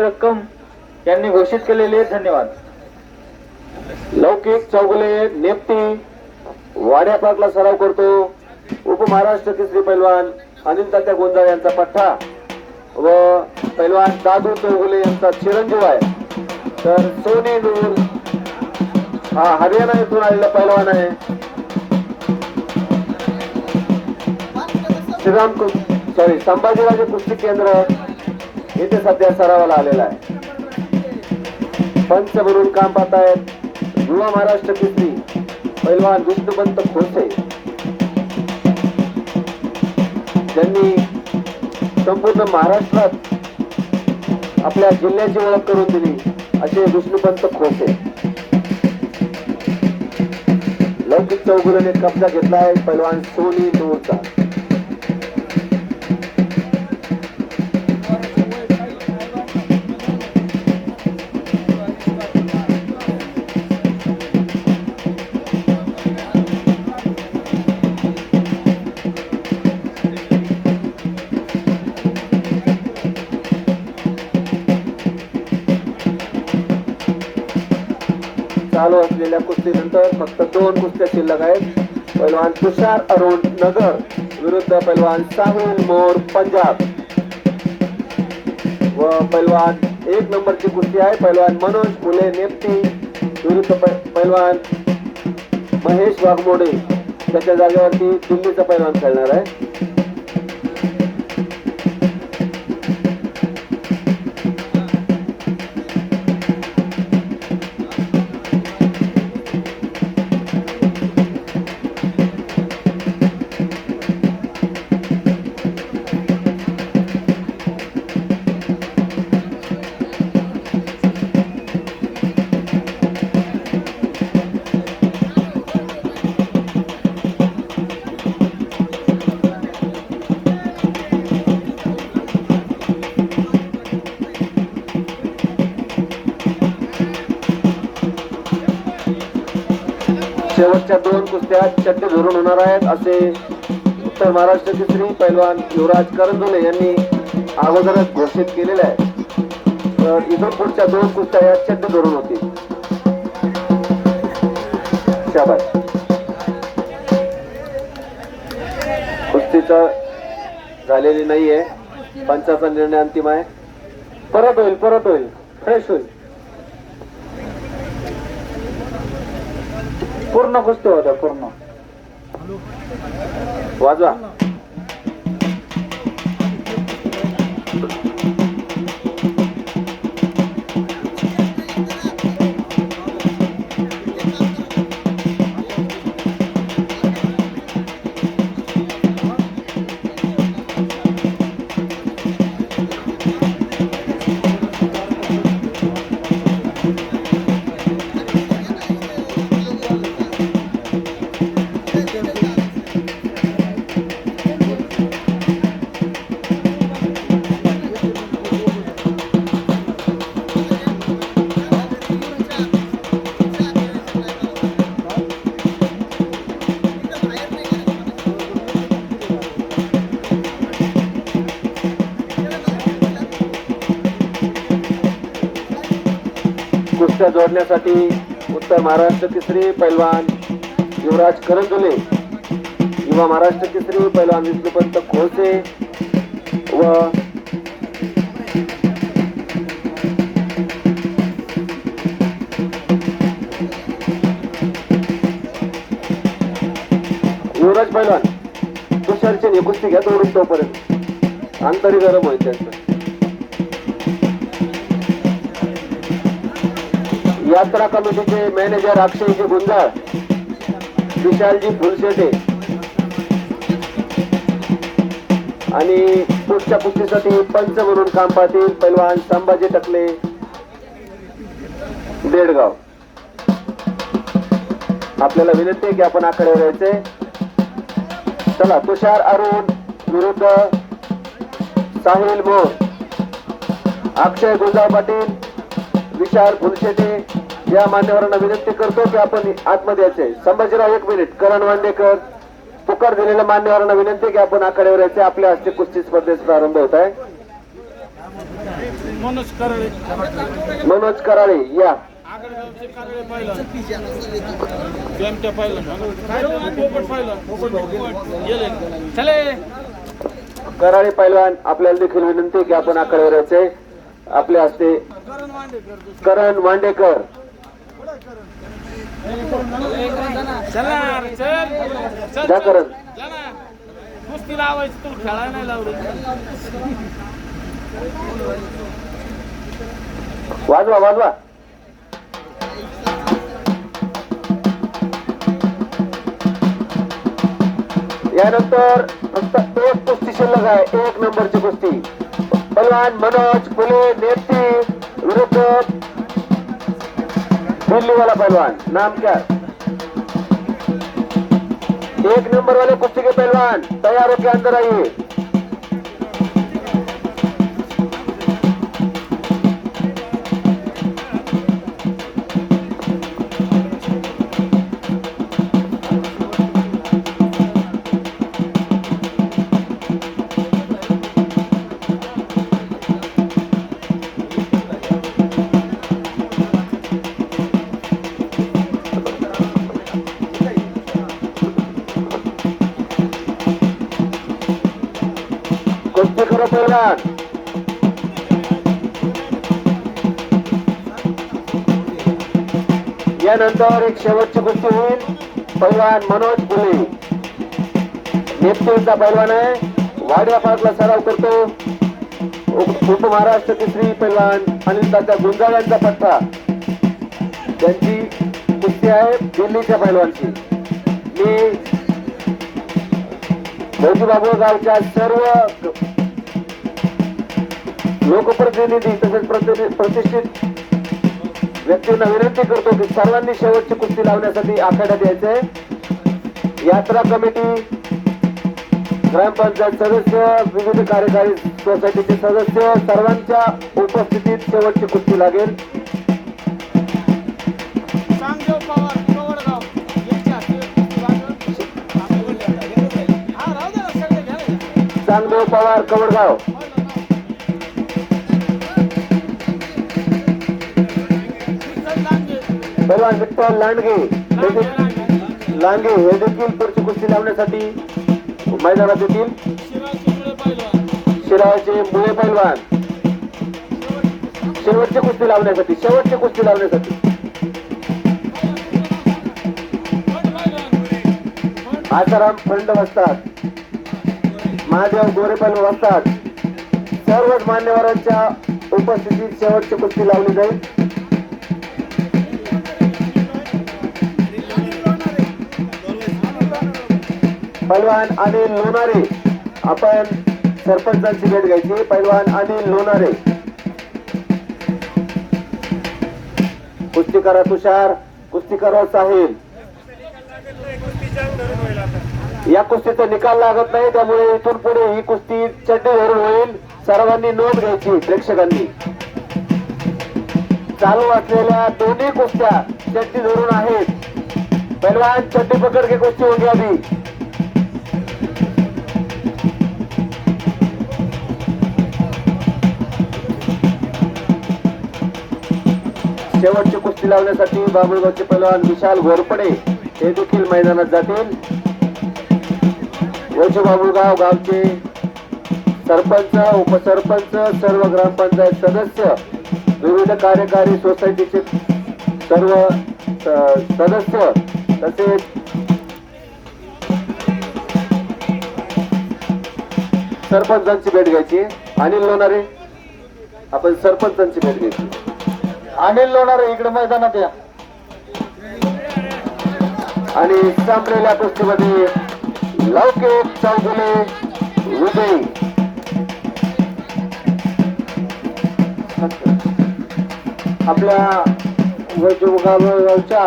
रक्कम यांनी घोषित केलेली आहे. धन्यवाद. लौकिक चौगले नेप्ती वाड्या पार्कला सराव करतो. उपमहाराष्ट्र तिसरी पैलवान अनिल तात्या गोंजाळ यांचा पठ्ठा व पैलवान दादू चौगुले यांचा चिरंजीव आहे. तर सोनी नूर हा हरियाणा येथून आलेला पैलवान आहे. श्रीराम सॉरी संभाजीराजे कुस्ती केंद्र इथे सध्या सरावाला आलेला आहे. पंच म्हणून काम पाहत आहेत युवा महाराष्ट्र केसरी पैलवान विष्णुपंत खोसे. त्यांनी संपूर्ण महाराष्ट्रात आपल्या जिल्ह्याची ओळख करून दिली असे विष्णुपंत खोसे. लौकिक चौगुलाने कब्जा घेतला आहे पैलवान सोनी नूरचा. चालू असलेल्या कुस्तीनंतर फक्त दोन कुस्त्या शिल्लक आहेत. पैलवान तुषार अरुण नगर विरुद्ध पैलवान साहुल मोर पंजाब. व पैलवान एक नंबरची कुस्ती आहे. पैलवान मनोज फुले नेप्ती विरुद्ध पहिलवान पैलवान महेश वाघमोडे. त्याच्या जागेवरती दिल्लीचा पैलवान खेळणार आहे. शेवटच्या दोन कुस्त्या चट्टे धरून होणार आहेत असे उत्तर महाराष्ट्राचे श्री पैलवान युवराज करंजुले यांनी अगोदरच घोषित केलेले आहे. तर इथून पुढच्या दोन कुस्त्या या चट्टे धरून होतील. शाबास. कुस्तीचा झालेली नाहीये. पंचाचा निर्णय अंतिम आहे. परत होईल परत होईल. फ्रेश होईल. पूर्ण कुस्ती होत्या पूर्ण. वाजवा. कुस्त्या जोडण्यासाठी उत्तर महाराष्ट्र केसरी पैलवान युवराज करंजुले युवा महाराष्ट्र तिसरी पैलवान विष्णुपंत खोसे व युवराज पैलवान तुषारचे हे कुस्ती घ्या तो तोपर्यंत. अंतरी गरम होईल त्यांचं यात्रा कमिटीचे मॅनेजर अक्षयजी गुंजाळ विशालजी फुलशेटे आणि पुढच्या कुस्तीसाठी पंच म्हणून काम पाहतील पैलवान संभाजी टकले बेडगाव. आपल्याला विनंती आहे की आपण आकडे यायचे चला तुषार अरुण विरुद्ध साहिल मोर. अक्षय गुंजाळ पाटील विशाल फुलशेटे या मान्यवरांना विनंती करतो की आपण आतमध्ये यायचे. संभाजीराव एक मिनिट. करण वांडेकर पुकार दिलेल्या मान्यवरांना विनंती की आपण आखाड्यावर यायचे. आपल्या हस्ते कुस्ती स्पर्धेस प्रारंभ होत आहे. मनोज करळे. मनोज कराळे या. कराळे पैलवान आपल्याला देखील विनंती की आपण आकड्यावर यायचे. आपल्या हस्ते करण मांडेकर करण. कुस्ती लावायची तू खेळायला नाही लावली. वाजवा वाजवा. यानंतर फक्त एक कुस्ती शिल्लक आहे एक नंबरची कुस्ती. बलवान मनोज फुले नेप्ती विरुद्ध दिल्लीवाला पहलवान नाम क्या? एक नंबर वाले कुश्ती के पहलवान तैयार होकर अंदर आइए। कुस्ती यानंतर एक शेवटची कुस्ती होईल. पैलवान मनोज फुले नेपतूरचा पैलवान आहे. वाड्या पार्कला सराव करतो. उप महाराष्ट्र केसरी पैलवान अनिल दादा गुंजाळ यांचा पट्टा त्यांची कुस्ती आहे दिल्लीच्या पैलवानची मी गावच्या सर्व लोकप्रतिनिधी तसेच प्रति- प्रतिष्ठित व्यक्तींना विनंती करतो की सर्वांनी शेवटची कुस्ती लावण्यासाठी आखाड्यात यायचंय यात्रा कमिटी ग्रामपंचायत सदस्य विविध कार्यकारी सोसायटीचे सदस्य सर्वांच्या उपस्थितीत शेवटची कुस्ती लागेल. सांगदेव पवार कवडगाव. पहिलवान विठ्ठल लांडगे. लांडगे हे देखील पुढची कुस्ती लावण्यासाठी मैदानात येतील. शिवाजी मुळे पैलवान. शेवटची कुस्ती लावण्यासाठी शेवटची कुस्ती लावण्यासाठी. आसाराम फंड बसतात महादेव गोरे पैलवान बसतात सर्वच मान्यवरांच्या उपस्थितीत शेवटची कुस्ती लावली जाईल. पैलवान अनिल लोणारे. आपण सरपंचांची भेट घ्यायची. पैलवान अनिल लोणारे. कुस्ती करा तुषार कुस्ती करा साहिल या कुस्तीचा निकाल लागत नाही त्यामुळे इथून पुढे ही कुस्ती चड्डी धरून होईल. सर्वांनी नोंद घ्यायची प्रेक्षकांनी. चालू असलेल्या दोन्ही कुस्त्या चड्डी धरून आहेत. पहलवान चड्डी पकड के कुस्ती होगी घ्यावी शेवटची कुस्ती लावण्यासाठी बाबुळगावचे पहलवान विशाल घोरपडे हे देखील मैदानात जातील. वैश्व बाबुळगाव गावचे सरपंच उपसरपंच सर्व ग्रामपंचायत सदस्य विविध कार्यकारी सोसायटीचे सर्व सदस्य तसेच सरपंचांची भेट घ्यायची. अनिल लोणारे आपण सरपंचांची भेट घ्यायची. अनिल लोणारे इकडे मैदानात या. आणि संपलेल्या कुस्तीमध्ये लौकिक चौगुले विजयी आपल्या वैजगावच्या